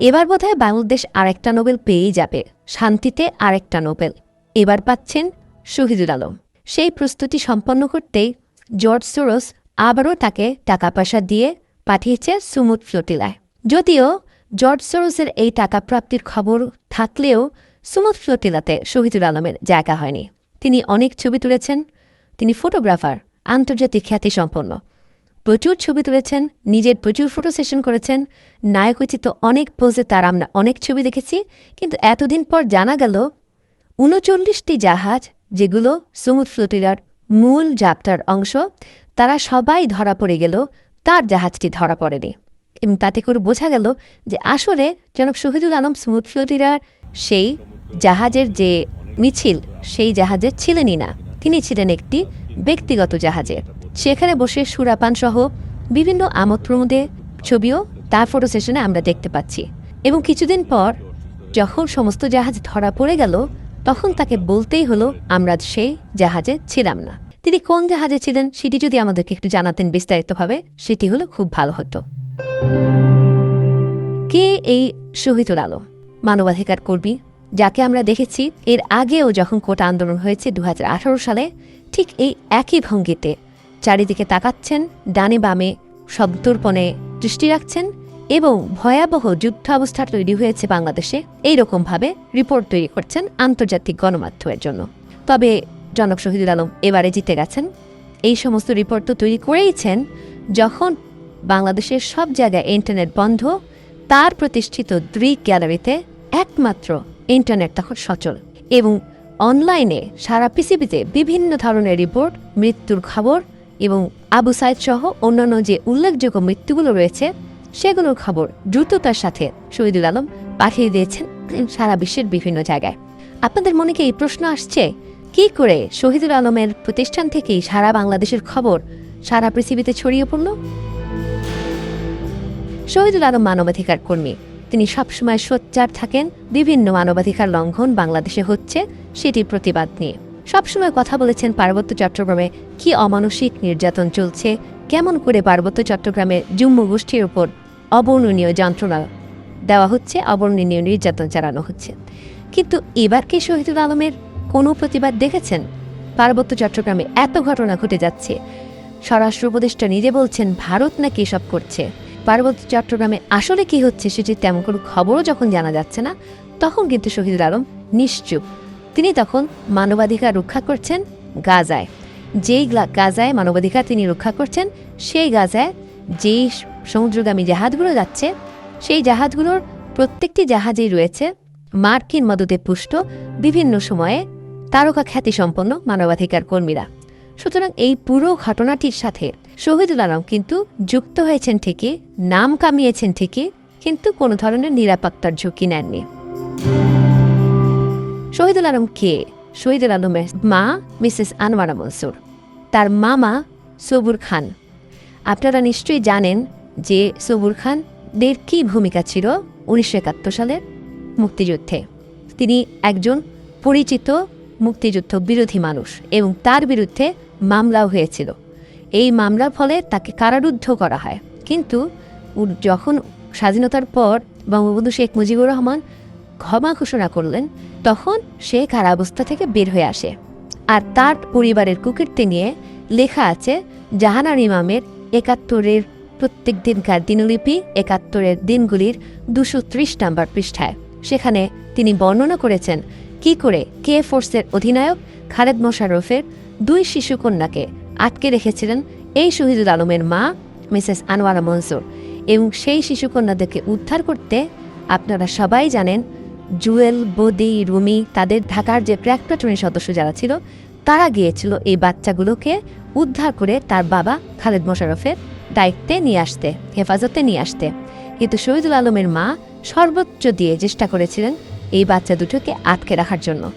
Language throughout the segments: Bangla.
এবার বোধহয় বাংলাদেশ আরেকটা নোবেল পেয়েই যাবে, শান্তিতে আরেকটা নোবেল। এবার পাচ্ছেন শহীদুল আলম। সেই প্রস্তুতি সম্পন্ন করতেই জর্জ সোরস আবারও তাকে টাকা পয়সা দিয়ে পাঠিয়েছে সুমুদ ফ্লোটিলায়। যদিও জর্জ সোরসের এই টাকা প্রাপ্তির খবর থাকলেও সুমুদ ফ্লোটিলাতে শহীদুল আলমের জায়গা হয়নি। তিনি অনেক ছবি তুলেছেন, তিনি ফটোগ্রাফার, আন্তর্জাতিক খ্যাতিসম্পন্ন। প্রচুর ছবি তুলেছেন, নিজের প্রচুর ফটো সেশন করেছেন। নায়কোচিত অনেক পোজে তার আমরা অনেক ছবি দেখেছি। কিন্তু এতদিন পর জানা গেল, উনচল্লিশটি জাহাজ, যেগুলো সুমুদ ফ্লোটিলার মূল যাত্রার অংশ, তারা সবাই ধরা পড়ে গেল, তার জাহাজটি ধরা পড়েনি। এবং তাতে করে বোঝা গেল যে আসলে জনাব শহীদুল আলম সুমুদ ফ্লোটিলার সেই জাহাজের যে মিছিল, সেই জাহাজে ছিলেনই না। তিনি ছিলেন একটি ব্যক্তিগত জাহাজে। সেখানে বসে সুরাপান সহ বিভিন্ন আমোদ প্রমোদে ছবিও তার ফটো সেশনে আমরা দেখতে পাচ্ছি। এবং কিছুদিন পর যখন সমস্ত জাহাজ ধরা পড়ে গেল, তখন তাকে বলতেই হলো, আমরা সেই জাহাজে ছিলাম না। তিনি কোন জাহাজে ছিলেন সেটি যদি আমাদেরকে একটু জানাতেন বিস্তারিতভাবে, সেটি হলো খুব ভালো হতো। কে এই শহীদুল আলম? মানবাধিকার কর্মী, যাকে আমরা দেখেছি এর আগেও যখন কোটা আন্দোলন হয়েছে দু হাজার আঠারো সালে, ঠিক এই একই ভঙ্গিতে চারিদিকে তাকাচ্ছেন, ডানে বামে সন্তর্পণে দৃষ্টি রাখছেন এবং ভয়াবহ যুদ্ধাবস্থা তৈরি হয়েছে বাংলাদেশে। এই রকমভাবে রিপোর্ট তৈরি করছেন আন্তর্জাতিক গণমাধ্যমের জন্য। তবে জনক শহীদুল আলম এবারে জিতে গেছেন। এই সমস্ত রিপোর্ট তো তৈরি করেইছেন যখন বাংলাদেশের সব জায়গায় ইন্টারনেট বন্ধ, তার প্রতিষ্ঠিত দ্রিক গ্যালারিতে একমাত্র ইন্টারনেট তখন সচল এবং অনলাইনে সারা পৃথিবীতে বিভিন্ন ধরনের রিপোর্ট, মৃত্যুর খবর এবং আবু সাইদ সহ অন্যান্য যে উল্লেখযোগ্য মৃত্যুগুলো রয়েছে, সেগুলোর খবর দ্রুততার সাথে শহীদুল আলম পাঠিয়ে দিয়েছেন সারা বিশ্বের বিভিন্ন জায়গায়। আপনাদের মনে কি এই প্রশ্ন আসছে? কি করে শহীদুল আলমের প্রতিষ্ঠান থেকেই সারা বাংলাদেশের খবর সারা পৃথিবীতে ছড়িয়ে পড়ল? শহীদুল আলম মানবাধিকার কর্মী। তিনি সবসময় সোচ্চার থাকেন, বিভিন্ন মানবাধিকার লঙ্ঘন বাংলাদেশে হচ্ছে, সেটির প্রতিবাদ নিয়ে। সবসময় কথা বলেছেন পার্বত্য চট্টগ্রামে কি অমানসিক নির্যাতন চলছে, কেমন করে পার্বত্য চট্টগ্রামের জুম্মু গোষ্ঠীর ওপর অবর্ণনীয় যন্ত্রণা দেওয়া হচ্ছে, অবর্ণনীয় নির্যাতন চালানো হচ্ছে। কিন্তু এবার কি শহীদুল আলমের কোনো প্রতিবাদ দেখেছেন? পার্বত্য চট্টগ্রামে এত ঘটনা ঘটে যাচ্ছে, স্বরাষ্ট্র উপদেষ্টা নিজে বলছেন ভারত নাকি এসব করছে। পার্বত্য চট্টগ্রামে আসলে কি হচ্ছে সেটির তেমন কোনো খবরও যখন জানা যাচ্ছে না, তখন কিন্তু শহীদুল আলম নিশ্চুপ। তিনি তখন মানবাধিকার রক্ষা করছেন গাজায়। যেই গাজায় মানবাধিকার তিনি রক্ষা করছেন, সেই গাজায় যেই সমুদ্রগামী জাহাজগুলো যাচ্ছে, সেই জাহাজগুলোর প্রত্যেকটি জাহাজেই রয়েছে মার্কিন মদতে পুষ্ট বিভিন্ন সময়ে তারকা খ্যাতিসম্পন্ন মানবাধিকার কর্মীরা। সুতরাং এই পুরো ঘটনাটির সাথে শহীদুল আলম কিন্তু যুক্ত হয়েছেন ঠিকই, নাম কামিয়েছেন ঠিকই, কিন্তু কোনো ধরনের নিরাপত্তার ঝুঁকি নেননি। শহীদুল আলম কে? শহীদুল আলমের মা, মিসেস আনোয়ারা মনসুর। তার মামা, সবুর খান। আপনারা নিশ্চয়ই জানেন যে সবুর খানদের কী ভূমিকা ছিল উনিশশো একাত্তর সালের মুক্তিযুদ্ধে। তিনি একজন পরিচিত মুক্তিযুদ্ধ বিরোধী মানুষ এবং তার বিরুদ্ধে মামলাও হয়েছিল। এই মামলার ফলে তাকে কারারুদ্ধ করা হয়। কিন্তু যখন স্বাধীনতার পর বঙ্গবন্ধু শেখ মুজিবুর রহমান ক্ষমা ঘোষণা করলেন তখন সে কারাবস্থা থেকে বের হয়ে আসে। আর তার পরিবারের কুকীর্তি নিয়ে লেখা আছে, জাহানার ইমামের একাত্তরের প্রত্যেক দিনকার দিনলিপি, একাত্তরের দিনগুলির দুশো ত্রিশ নম্বর পৃষ্ঠায়। সেখানে তিনি বর্ণনা করেছেন, কি করে কে ফোর্সের অধিনায়ক খালেদ মোশাররফের দুই শিশুকন্যাকে আটকে রেখেছিলেন এই শহীদুল আলমের মা, মিসেস আনোয়ারা মনসুর এবং সেই শিশুকন্যাদেরকে উদ্ধার করতে আপনারা সবাই জানেন জুয়েল, বদি, রুমি তাদের ঢাকার যে ক্র্যাক সদস্য যারা ছিল, তারা গিয়েছিল এই বাচ্চাগুলোকে উদ্ধার করে তার বাবা খালেদ মোশারফের দায়িত্বে নিয়ে আসতে, হেফাজতে নিয়ে আসতে। কিন্তু শহীদুল আলমের মা সর্বোচ্চ দিয়ে চেষ্টা করেছিলেন এই বাচ্চা দুটোকে আটকে রাখার জন্য।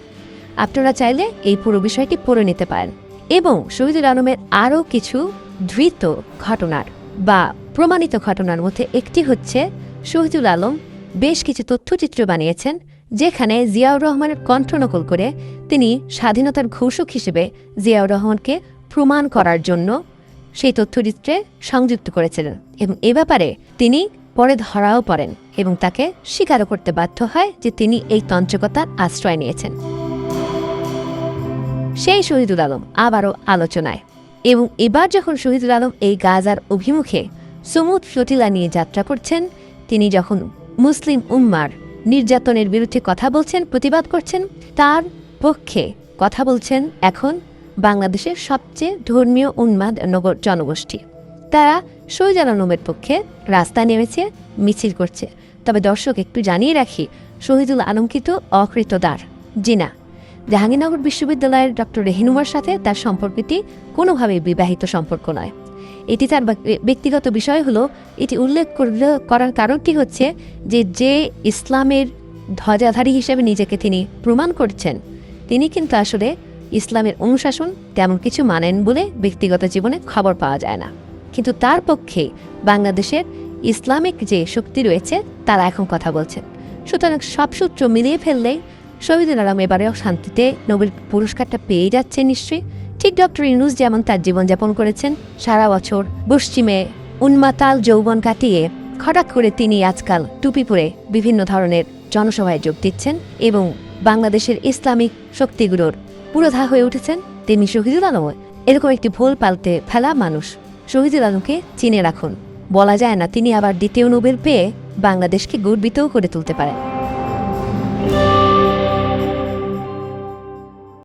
আপনারা চাইলে এই পুরো বিষয়টি পড়ে নিতে পারেন। এবং শহীদুল আলমের আরও কিছু ধৃত ঘটনার বা প্রমাণিত ঘটনার মধ্যে একটি হচ্ছে শহীদুল আলম বেশ কিছু তথ্যচিত্র বানিয়েছেন, যেখানে জিয়াউর রহমানের কণ্ঠনকল করে তিনি স্বাধীনতার ঘোষক হিসেবে জিয়াউর রহমানকে প্রমাণ করার জন্য সেই তথ্যচিত্রে সংযুক্ত করেছিলেন এবং এ ব্যাপারে তিনি পরে ধরাও পড়েন এবং তাকে স্বীকারও করতে বাধ্য হয় যে তিনি এই তন্ত্রকতার আশ্রয় নিয়েছেন। সেই শহীদুল আলম আবারও আলোচনায় এবং এবার যখন শহীদুল আলম এই গাজার অভিমুখে সুমুদ ফ্লোটিলা নিয়ে যাত্রা করছেন, তিনি যখন মুসলিম উম্মার নির্যাতনের বিরুদ্ধে কথা বলছেন, প্রতিবাদ করছেন, তার পক্ষে কথা বলছেন এখন বাংলাদেশের সবচেয়ে ধর্মীয় উন্মাদ নগর জনগোষ্ঠী। তারা শহীদ আলমের পক্ষে রাস্তায় নেমেছে, মিছিল করছে। তবে দর্শক, একটু জানিয়ে রাখি শহীদুল আলম কিন্তু অকৃতদার। জি না। জাহাঙ্গীরনগর বিশ্ববিদ্যালয়ের ডক্টর রেহিনুমার সাথে তার সম্পর্কটি কোনোভাবেই বিবাহিত সম্পর্ক নয়। এটি তার ব্যক্তি- ব্যক্তিগত বিষয় হলো, এটি উল্লেখ করার কারণটি হচ্ছে যে যে ইসলামের ধ্বজাধারী হিসেবে নিজেকে তিনি প্রমাণ করছেন, তিনি কিন্তু আসলে ইসলামের অনুশাসন তেমন কিছু মানেন বলে ব্যক্তিগত জীবনে খবর পাওয়া যায় না। কিন্তু তার পক্ষে বাংলাদেশের ইসলামিক যে শক্তি রয়েছে, তারা এখন কথা বলছেন। সুতরাং সব সূত্র মিলিয়ে ফেললেই শহীদুল আলম এবারেও শান্তিতে নোবেল পুরস্কারটা পেয়ে যাচ্ছে নিশ্চয়ই। ঠিক ডক্টর ইনুস যেমন তার জীবনযাপন করেছেন, সারা বছর পশ্চিমে উন্মাতাল যৌবন কাটিয়ে হঠাৎ করে তিনি আজকাল টুপি পরে বিভিন্ন ধরনের জনসভায় যোগ দিচ্ছেন এবং বাংলাদেশের ইসলামিক শক্তিগুলোর পুরোধা হয়ে উঠেছেন তেমনি শহীদুল আলম। এরকম একটি ভোল পাল্টে ফেলা মানুষ শহীদুল আলমকে চিনে রাখুন। বলা যায় না তিনি আবার দ্বিতীয় নোবেল পেয়ে বাংলাদেশকে গর্বিতও করে তুলতে পারেন।